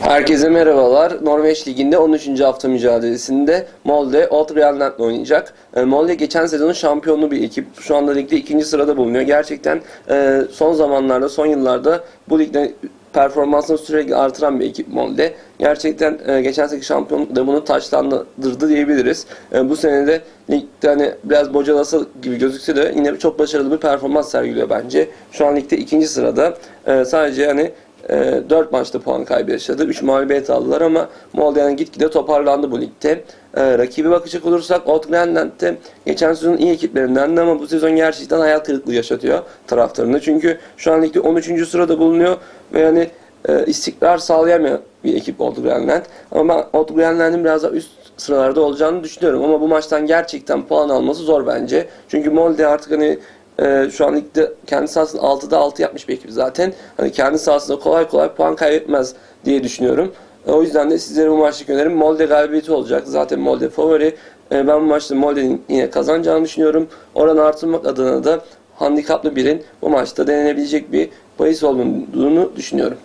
Herkese merhabalar. Norveç Ligi'nde 13. hafta mücadelesinde Molde Old Realland'la oynayacak. E, Molde geçen sezonun şampiyonu bir ekip. Şu anda ligde ikinci sırada bulunuyor. Gerçekten e, son zamanlarda, son yıllarda bu ligde performansını sürekli artıran bir ekip Molde. Gerçekten e, geçen seneki şampiyonluk da bunu taçlandırdı diyebiliriz. E, bu sene de ligde hani biraz bocalasa gibi gözükse de yine çok başarılı bir performans sergiliyor bence. Şu an ligde ikinci sırada. Sadece hani e, 4 maçta puan kaybı yaşadı. 3 mağlubiyet aldılar ama Molde yani gitgide toparlandı bu ligde. E, rakibi bakacak olursak Old Grenland'de geçen sezonun iyi ekiplerindendi ama bu sezon gerçekten hayal kırıklığı yaşatıyor taraftarını. Çünkü şu an ligde 13. sırada bulunuyor ve yani e, istikrar sağlayamayan bir ekip Old Grenland. Ama ben Old Grenland'in biraz daha üst sıralarda olacağını düşünüyorum ama bu maçtan gerçekten puan alması zor bence. Çünkü Molde artık hani e, şu an ligde kendi sahasında 6'da 6 yapmış bir ekip zaten. Hani kendi sahasında kolay kolay puan kaybetmez diye düşünüyorum. E, o yüzden de sizlere bu maçlık önerim Molde galibiyeti olacak. Zaten Molde favori. E, ben bu maçta Molde'nin yine kazanacağını düşünüyorum. Oranı artırmak adına da handikaplı birin bu maçta denenebilecek bir bahis olduğunu düşünüyorum.